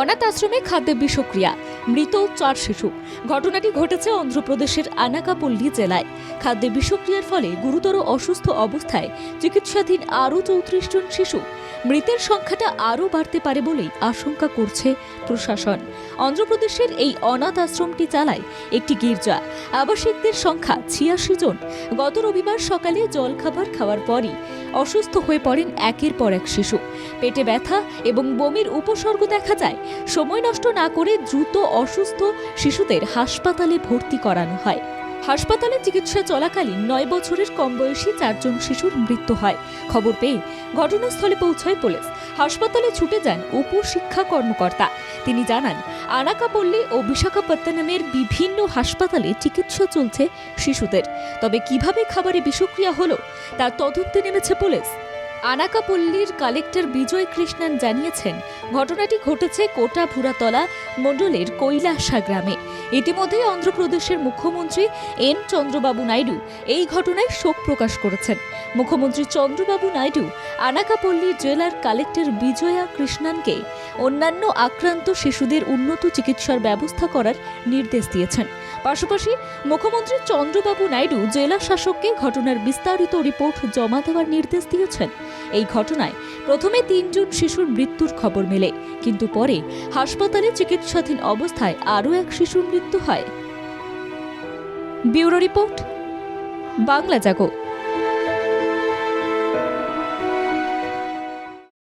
অনাথ আশ্রমে খাদ্যে বিষক্রিয়া, মৃত চার শিশু। ঘটনাটি ঘটেছে অন্ধ্রপ্রদেশের আনাকাপল্লী জেলায়। খাদ্যে বিষক্রিয়ার ফলে গুরুতর অসুস্থ অবস্থায় চিকিৎসাধীন আরও চৌত্রিশ জন শিশু। মৃতের সংখ্যাটা আরও বাড়তে পারে বলেই আশঙ্কা করছে প্রশাসন। অন্ধ্রপ্রদেশের এই অনাথ আশ্রমটি চালায় একটি গির্জা। আবাসিকদের সংখ্যা ছিয়াশি জন। গত রবিবার সকালে জলখাবার খাওয়ার পরই অসুস্থ হয়ে পড়েন একের পর এক শিশু। পেটে ব্যথা এবং বমির উপসর্গ দেখা যায়। সময় নষ্ট না করে দ্রুত অসুস্থ শিশুদের হাসপাতালে ভর্তি করানো হয়। হাসপাতালে চিকিৎসা চলাকালীন নয় বছরের কম বয়সী চারজন শিশুর মৃত্যু হয়। খবর পেয়ে ঘটনাস্থলে পৌঁছায় পুলিশ। হাসপাতালে ছুটে যান উপশিক্ষা কর্মকর্তা। তিনি জানান, আনাকাপল্লী ও বিশাখাপত্তনমের বিভিন্ন হাসপাতালে চিকিৎসা চলছে শিশুদের। তবে কীভাবে খাবারে বিষক্রিয়া হলো, তার তদন্তে নেমেছে পুলিশ। আনাকাপল্লীর কালেক্টর বিজয় কৃষ্ণন জানিয়েছেন, ঘটনাটি ঘটেছে কোটা ভুরাতলা মণ্ডলের কৈলাসা গ্রামে। ইতিমধ্যেই অন্ধ্রপ্রদেশের মুখ্যমন্ত্রী এন চন্দ্রবাবু নাইডু এই ঘটনায় শোক প্রকাশ করেছেন। মুখ্যমন্ত্রী চন্দ্রবাবু নাইডু আনাকাপল্লী জেলার কালেক্টর বিজয়া কৃষ্ণানকে অন্যান্য আক্রান্ত শিশুদের উন্নত চিকিৎসার ব্যবস্থা করার নির্দেশ দিয়েছেন। পাশাপাশি মুখ্যমন্ত্রী চন্দ্রবাবু নাইডু জেলা শাসককে ঘটনার বিস্তারিত রিপোর্ট জমা দেওয়ার নির্দেশ দিয়েছেন। এই ঘটনায় প্রথমে তিনজন শিশুর মৃত্যুর খবর মেলে, কিন্তু পরে হাসপাতালে চিকিৎসাধীন অবস্থায় আরও এক শিশুর মৃত্যু হয়। Bureau report, Bangla Jago.